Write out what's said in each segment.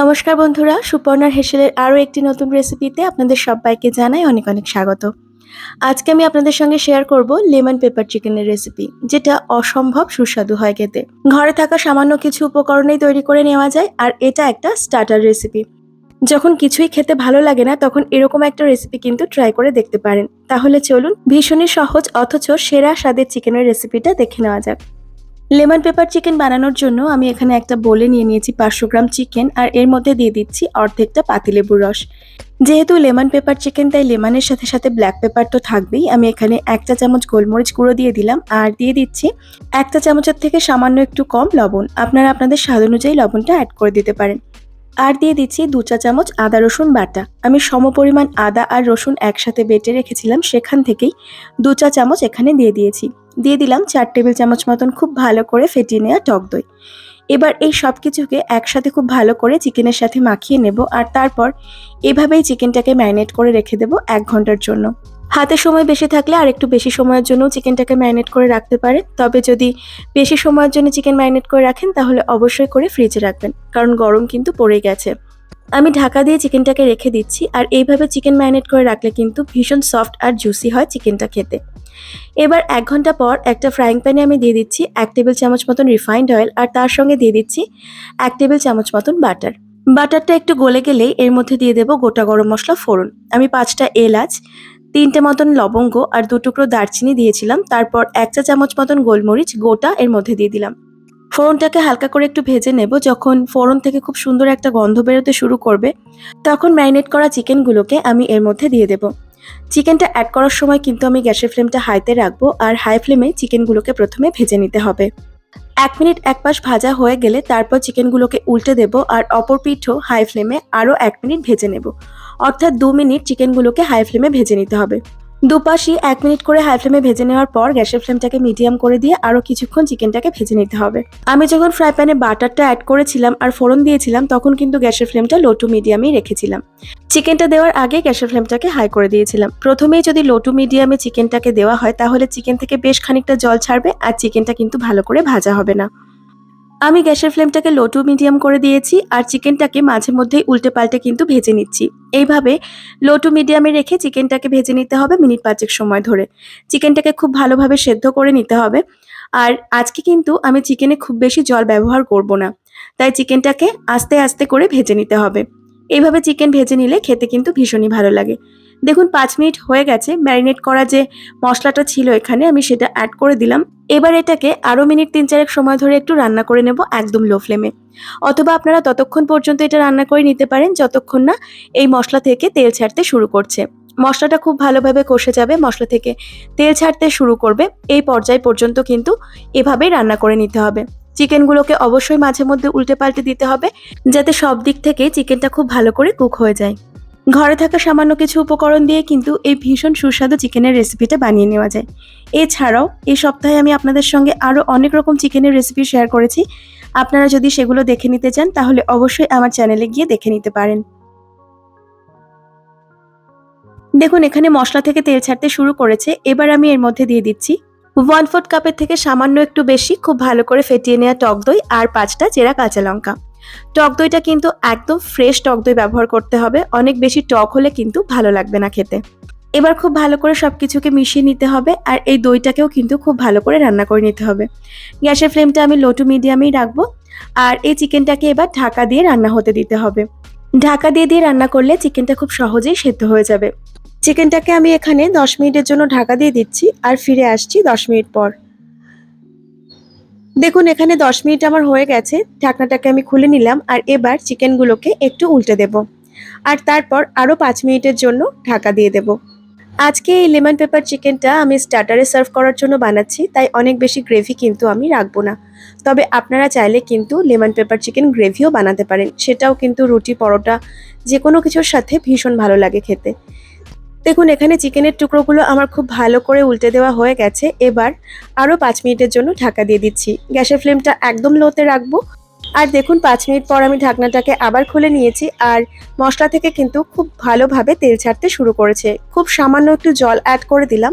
নমস্কার বন্ধুরা, সুপর্ণার হেসেলের আরও একটি নতুন রেসিপিতে আপনাদের সবাইকে জানাই অনেক অনেক স্বাগত। আজকে আমি আপনাদের সঙ্গে শেয়ার করব লেমন পেপার চিকেনের রেসিপি যেটা অসম্ভব সুস্বাদু হয় খেতে। ঘরে থাকা সামান্য কিছু উপকরণেই তৈরি করে নেওয়া যায়, আর এটা একটা স্টার্টার রেসিপি যখন কিছুই খেতে ভালো লাগে না, তখন এরকম একটা রেসিপি কিন্তু ট্রাই করে দেখতে পারেন। তাহলে চলুন, ভীষণই সহজ, অথচ সেরা স্বাদের চিকেনের রেসিপিটা দেখে নেওয়া যাক। লেমন পেপার চিকেন বানানোর জন্য আমি এখানে একটা বলে নিয়ে নিয়েছি পাঁচশো গ্রাম চিকেন আর এর মধ্যে দিয়ে দিচ্ছি অর্ধেকটা পাতিলেবুর রস। যেহেতু লেমন পেপার চিকেন তাই লেমনের সাথে সাথে ব্ল্যাক পেপার তো থাকবেই, আমি এখানে একটা চামচ গোলমরিচ গুঁড়ো দিয়ে দিলাম আর দিয়ে দিচ্ছি একটা চামচের থেকে সামান্য একটু কম লবণ। আপনারা আপনাদের স্বাদ অনুযায়ী লবণটা অ্যাড করে দিতে পারেন। আর দিয়ে দিচ্ছি দু চা চামচ আদা রসুন বাটা। আমি সমপরিমাণ আদা আর রসুন একসাথে বেটে রেখেছিলাম, সেখান থেকেই দু চা চামচ এখানে দিয়ে দিয়েছি। দিয়ে দিলাম চার টেবিল চামচ মতন খুব ভালো করে ফেটিয়ে নেওয়া টক দই। এবার এই সব কিছুকে একসাথে খুব ভালো করে চিকেনের সাথে মাখিয়ে নেব, আর তারপর এভাবেই চিকেনটাকে ম্যারিনেট করে রেখে দেবো এক ঘণ্টার জন্য। হাতে সময় বেশি থাকলে আর একটু বেশি সময়ের জন্য চিকেনটাকে ম্যারিনেট করে রাখতে পারে। তবে যদি বেশি সময়ের জন্য চিকেন ম্যারিনেট করে রাখেন, তাহলে অবশ্যই করে ফ্রিজে রাখবেন, কারণ গরম কিন্তু পড়ে গেছে। আমি ঢাকা দিয়ে চিকেনটাকে রেখে দিচ্ছি, আর এইভাবে চিকেন ম্যারিনেট করে রাখলে কিন্তু ভীষণ সফট আর জুসি হয় চিকেনটা খেতে। এবার এক ঘণ্টা পর একটা ফ্রাইং প্যানে আমি দিয়ে দিচ্ছি এক টেবিল চামচ মতন রিফাইন্ড অয়েল, আর তার সঙ্গে দিয়ে দিচ্ছি এক টেবিল চামচ মতন বাটার। বাটারটা একটু গলে গেলেই এর মধ্যে দিয়ে দেবো গোটা গরম মশলা ফোড়ন। আমি পাঁচটা এলাচ তিনটে মতন লবঙ্গ আর দু টুকরো দারচিনি দিয়েছিলাম, তারপর এক চা চামচ মতন গোলমরিচ গোটা এর মধ্যে দিয়ে দিলাম। ফোড়নটাকে হালকা করে একটু ভেজে নেব, যখন ফোড়ন থেকে খুব সুন্দর একটা গন্ধ বেরোতে শুরু করবে, তখন ম্যারিনেট করা চিকেনগুলোকে আমি এর মধ্যে দিয়ে দেবো। চিকেনটা অ্যাড করার সময় কিন্তু আমি গ্যাসের ফ্লেমটা হাইতে রাখব আর হাই ফ্লেমে চিকেনগুলোকে প্রথমে ভেজে নিতে হবে। এক মিনিট এক পাশ ভাজা হয়ে গেলে তারপর চিকেনগুলোকে উল্টে দেবো আর অপর পিঠও হাই ফ্লেমে আরও এক মিনিট ভেজে নেব। অর্থাৎ দু মিনিট চিকেনগুলোকে হাই ফ্লেমে ভেজে নিতে হবে। দুপাশই এক মিনিট করে হাই ফ্লেমে ভেজে নেওয়ার পর গ্যাসের ফ্লেমটাকে মিডিয়াম করে দিয়ে আরও কিছুক্ষণ চিকেনটাকে ভেজে নিতে হবে। আমি যখন ফ্রাই প্যানে বাটারটা অ্যাড করেছিলাম আর ফোড়ন দিয়েছিলাম, তখন কিন্তু গ্যাসের ফ্লেমটা লো টু মিডিয়ামেই রেখেছিলাম। চিকেনটা দেওয়ার আগে গ্যাসের ফ্লেমটাকে হাই করে দিয়েছিলাম। প্রথমেই যদি লো টু মিডিয়ামে চিকেনটাকে দেওয়া হয়, তাহলে চিকেন থেকে বেশ খানিকটা জল ছাড়বে আর চিকেনটা কিন্তু ভালো করে ভাজা হবে না। আমি গ্যাসের ফ্লেমটাকে লো টু মিডিয়াম করে দিয়েছি আর চিকেনটাকে মাঝে মধ্যেই উল্টে পাল্টে কিন্তু ভেজে নিচ্ছি। এইভাবে লো টু মিডিয়ামে রেখে চিকেনটাকে ভেজে নিতে হবে মিনিট পাঁচেক সময় ধরে। চিকেনটাকে খুব ভালোভাবে সেদ্ধ করে নিতে হবে। আর আজকে কিন্তু আমি চিকেনে খুব বেশি জল ব্যবহার করব না। তাই চিকেনটাকে আস্তে আস্তে করে ভেজে নিতে হবে। এইভাবে চিকেন ভেজে নিলে খেতে কিন্তু ভীষণই ভালো লাগে। দেখুন, পাঁচ মিনিট হয়ে গেছে, ম্যারিনেট করা যে মশলাটা ছিল এখানে, আমি সেটা অ্যাড করে দিলাম। এবার এটাকে আরও মিনিট তিন চারেক সময় ধরে একটু রান্না করে নেব একদম লো ফ্লেমে অথবা আপনারা ততক্ষণ পর্যন্ত এটা রান্না করে নিতে পারেন, যতক্ষণ না এই মশলা থেকে তেল ছাড়তে শুরু করছে। মশলাটা খুব ভালোভাবে কষে যাবে, মশলা থেকে তেল ছাড়তে শুরু করবে, এই পর্যায় পর্যন্ত কিন্তু এভাবেই রান্না করে নিতে হবে। চিকেনগুলোকে অবশ্যই মাঝে মধ্যে উল্টে পাল্টে দিতে হবে, যাতে সব দিক থেকে চিকেনটা খুব ভালো করে কুক হয়ে যায়। ঘরে থাকা সামান্য কিছু উপকরণ দিয়ে কিন্তু এই ভীষণ সুস্বাদু চিকেনের রেসিপিটা বানিয়ে নেওয়া যায়। এছাড়াও, এই সপ্তাহে আমি আপনাদের সঙ্গে আরও অনেক রকম চিকেনের রেসিপি শেয়ার করেছি। আপনারা যদি সেগুলো দেখে নিতে চান, তাহলে অবশ্যই আমার চ্যানেলে গিয়ে দেখে নিতে পারেন। দেখুন, এখানে মশলা থেকে তেল ছাড়তে শুরু করেছে। এবার আমি এর মধ্যে দিয়ে দিচ্ছি ওয়ান ফোর্থ কাপের থেকে সামান্য একটু বেশি, খুব ভালো করে ফেটিয়ে নেওয়া টক দই আর পাঁচটা চেরা কাঁচা লঙ্কা। টক দইটা কিন্তু একদম ফ্রেশ টক দই ব্যবহার করতে হবে। অনেক বেশি টক হলে কিন্তু ভালো লাগবে না খেতে। এবার খুব ভালো করে সব কিছুকে মিশিয়ে নিতে হবে আর এই দইটাকেও কিন্তু খুব ভালো করে রান্না করে নিতে হবে। গ্যাসের ফ্লেমটা আমি লো টু মিডিয়ামেই রাখব আর এই চিকেনটাকে এবার ঢাকা দিয়ে রান্না হতে দিতে হবে। ঢাকা দিয়ে দিয়ে রান্না করলে চিকেনটা খুব সহজেই সেদ্ধ হয়ে যাবে। চিকেনটাকে আমি এখানে দশ মিনিটের জন্য ঢাকা দিয়ে দিচ্ছি আর ফিরে আসছি দশ মিনিট পর। দেখুন, এখানে দশ মিনিট আমার হয়ে গেছে। ঢাকনাটাকে আমি খুলে নিলাম আর এবার চিকেনগুলোকে একটু উল্টে দেব। আর তারপর আরও পাঁচ মিনিটের জন্য ঢাকা দিয়ে দেব। আজকে এই লেমন পেপার চিকেনটা আমি স্টার্টারে সার্ভ করার জন্য বানাচ্ছি, তাই অনেক বেশি গ্রেভি কিন্তু আমি রাখব না। তবে আপনারা চাইলে কিন্তু লেমন পেপার চিকেন গ্রেভিও বানাতে পারেন। সেটাও কিন্তু রুটি পরোটা যে কোনো কিছুর সাথে ভীষণ ভালো লাগে খেতে। দেখুন, এখানে চিকেনের টুকরোগুলো আমার খুব ভালো করে উল্টে দেওয়া হয়ে গেছে। এবার আরও পাঁচ মিনিটের জন্য ঢাকা দিয়ে দিচ্ছি। গ্যাসের ফ্লেমটা একদম লোতে রাখব। আর দেখুন, পাঁচ মিনিট পর আমি ঢাকনাটাকে আবার খুলে নিয়েছি। আর মশলা থেকে কিন্তু খুব ভালোভাবে তেল ছাড়তে শুরু করেছে। খুব সামান্য একটু জল অ্যাড করে দিলাম।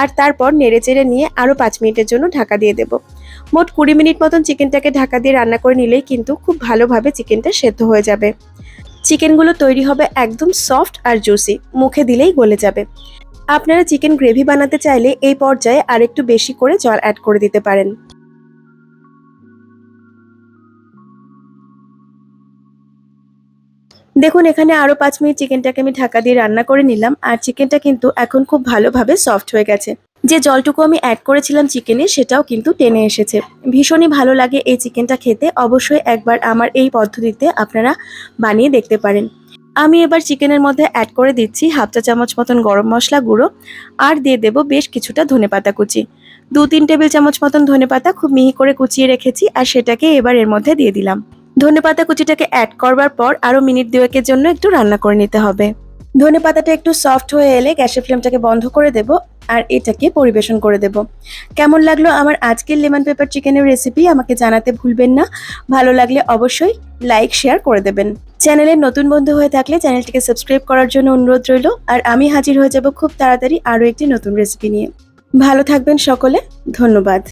আর তারপর নেড়ে চেড়ে নিয়ে আরও পাঁচ মিনিটের জন্য ঢাকা দিয়ে দেব। মোট কুড়ি মিনিট মতন চিকেনটাকে ঢাকা দিয়ে রান্না করে নিলেই কিন্তু খুব ভালোভাবে চিকেনটা সেদ্ধ হয়ে যাবে। চিকেনগুলো তৈরি হবে একদম সফট আর জুসি, মুখে দিলেই গলে যাবে। আপনারা চিকেন গ্রেভি বানাতে চাইলে এই পর্যায়ে আরেকটু বেশি করে জল অ্যাড করে দিতে পারেন। দেখুন, এখানে আরও পাঁচ মিনিট চিকেনটাকে আমি ঢাকা দিয়ে রান্না করে নিলাম, আর চিকেনটা কিন্তু এখন খুব ভালোভাবে সফট হয়ে গেছে। যে জলটুকু আমি অ্যাড করেছিলাম চিকেনে সেটাও কিন্তু টেনে এসেছে। ভীষণই ভালো লাগে এই চিকেনটা খেতে। অবশ্যই একবার আমার এই পদ্ধতিতে আপনারা বানিয়ে দেখতে পারেন। আমি এবার চিকেনের মধ্যে অ্যাড করে দিচ্ছি হাফ চা চামচ মতন গরম মশলা গুঁড়ো, আর দিয়ে দেবো বেশ কিছুটা ধনেপাতা কুচি। দু তিন টেবিল চামচ মতন ধনেপাতা খুব মিহি করে কুচিয়ে রেখেছি, আর সেটাকে এবার এর মধ্যে দিয়ে দিলাম। ধনেপাতা কুচিটাকে অ্যাড করবার পর আরও মিনিট দুয়েকের জন্য একটু রান্না করে নিতে হবে। ধনে পাতাটা একটু সফট হয়ে এলে গ্যাসের ফ্লেমটাকে বন্ধ করে দেব আর এটাকে পরিবেশন করে দেব। কেমন লাগল আমার আজকের লেমন পেপার চিকেনের রেসিপি আমাকে জানাতে ভুলবেন না। ভালো লাগলে অবশ্যই লাইক শেয়ার করে দেবেন। চ্যানেলের নতুন বন্ধু হয়ে থাকলে চ্যানেলটিকে সাবস্ক্রাইব করার জন্য অনুরোধ রইল। আর আমি হাজির হয়ে যাব খুব তাড়াতাড়ি আরও একটি নতুন রেসিপি নিয়ে। ভালো থাকবেন সকলে। ধন্যবাদ।